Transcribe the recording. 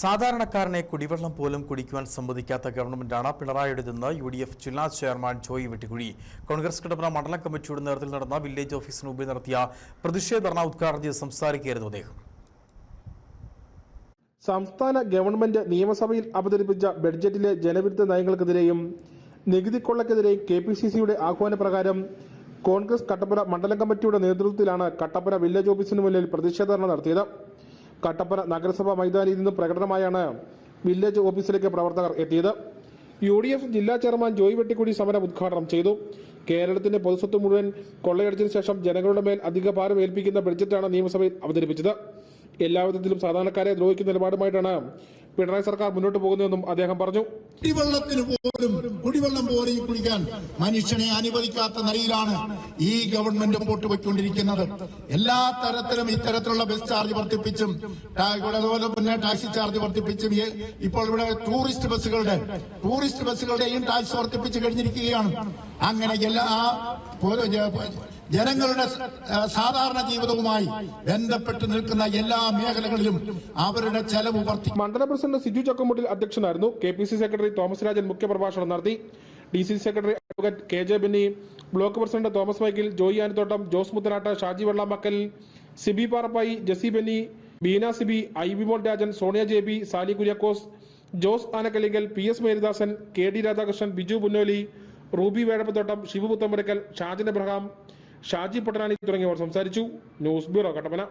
സാധാരണക്കാരനെ കുടിവെള്ളം പോലും കുടിക്കുവാൻ സമ്മതിക്കാത്ത ഗവൺമെന്റാണ് പിണറായിയുടേതെന്ന് യു ഡി എഫ് ജില്ലാ ചെയർമാൻ ജോയി വെട്ടിക്കുഴി. കോൺഗ്രസ് കിടപ്പുറ മണ്ഡലം കമ്മിറ്റിയുടെ നേതൃത്വത്തിൽ നടന്ന വില്ലേജ് ഓഫീസിന് മുമ്പിൽ നടത്തിയ പ്രതിഷേധ ധർണ ഉദ്ഘാടനം ചെയ്ത് സംസാരിക്കുകയായിരുന്നു അദ്ദേഹം. സംസ്ഥാന ഗവൺമെന്റ് നിയമസഭയിൽ അവതരിപ്പിച്ച ബഡ്ജറ്റിലെ ജനവിരുദ്ധ നയങ്ങൾക്കെതിരെയും നികുതി കൊള്ളക്കെതിരെയും കെ പി സി സിയുടെ ആഹ്വാനപ്രകാരം കോൺഗ്രസ് കട്ടപ്പന മണ്ഡലം കമ്മിറ്റിയുടെ നേതൃത്വത്തിലാണ് കട്ടപ്പന വില്ലേജ് ഓഫീസിന് മുന്നിൽ പ്രതിഷേധർണ നടത്തിയത്. കട്ടപ്പന നഗരസഭാ മൈതാനിയിൽ നിന്ന് പ്രകടനമായാണ് വില്ലേജ് ഓഫീസിലേക്ക് പ്രവർത്തകർ എത്തിയത്. യു ഡി എഫ് ജില്ലാ ചെയർമാൻ ജോയ് വെട്ടിക്കുടി സമരം ഉദ്ഘാടനം ചെയ്തു. കേരളത്തിന്റെ പൊതുസ്വത്ത് മുഴുവൻ കൊള്ളയടിച്ചതിനു ശേഷം ജനങ്ങളുടെ മേൽ അധിക ഭാരം ഏൽപ്പിക്കുന്ന ബഡ്ജറ്റാണ് നിയമസഭയിൽ അവതരിപ്പിച്ചത്. എല്ലാവിധത്തിലും സാധാരണക്കാരെ ദ്രോഹിക്കുന്ന നിലപാടുമായിട്ടാണ് പിണറായി സർക്കാർ മുന്നോട്ട് പോകുന്നതെന്നും അദ്ദേഹം പറഞ്ഞു. കുടിവെള്ളത്തിന് പോലും കുടിവെള്ളം പോലും കുടിക്കാൻ മനുഷ്യനെ അനുവദിക്കാത്ത നിലയിലാണ് ഈ ഗവൺമെന്റ് മുമ്പോട്ട് പോയിക്കൊണ്ടിരിക്കുന്നത്. എല്ലാ തരത്തിലും ഇത്തരത്തിലുള്ള ബസ് ചാർജ് വർദ്ധിപ്പിച്ചും അതുപോലെ തന്നെ ടാക്സി ചാർജ് വർദ്ധിപ്പിച്ചും ഇപ്പോൾ ഇവിടെ ടൂറിസ്റ്റ് ബസ്സുകളുടെ ടൂറിസ്റ്റ് ബസ്സുകളുടെയും ടാക്സ് വർദ്ധിപ്പിച്ച് കഴിഞ്ഞിരിക്കുകയാണ്. അങ്ങനെ എല്ലാ ജനങ്ങളുടെ സാധാരണ ജീവിതവുമായി ബന്ധപ്പെട്ട് നിൽക്കുന്ന എല്ലാ മേഖലകളിലും അവരുടെ ചെലവ് വർദ്ധിക്കും മണ്ഡല പ്രസിഡന്റ് സിജു ചക്കമുട്ടിൽ അധ്യക്ഷനായിരുന്നു. K P C secretary Thomas Rajan മുഖ്യപ്രഭാഷണം നടത്തി. D C secretary advocate K J Benny block president Thomas Michael Joy Anathottam Jose Muthanattu Shaji Vellamakkal Siby Parappayi Jessy Benny Beena Siby I Vimol Rajan Sonia J B Sali Kuriakose Jose Anakkalinkal P S Marydasan K D Radhakrishnan Biju Punnoli Ruby Vezhappathottam Shivu Shajan Shajin Abraham Shaji Pattanani തുടങ്ങിയവർ സംസാരിച്ചു. News bureau Kattappana.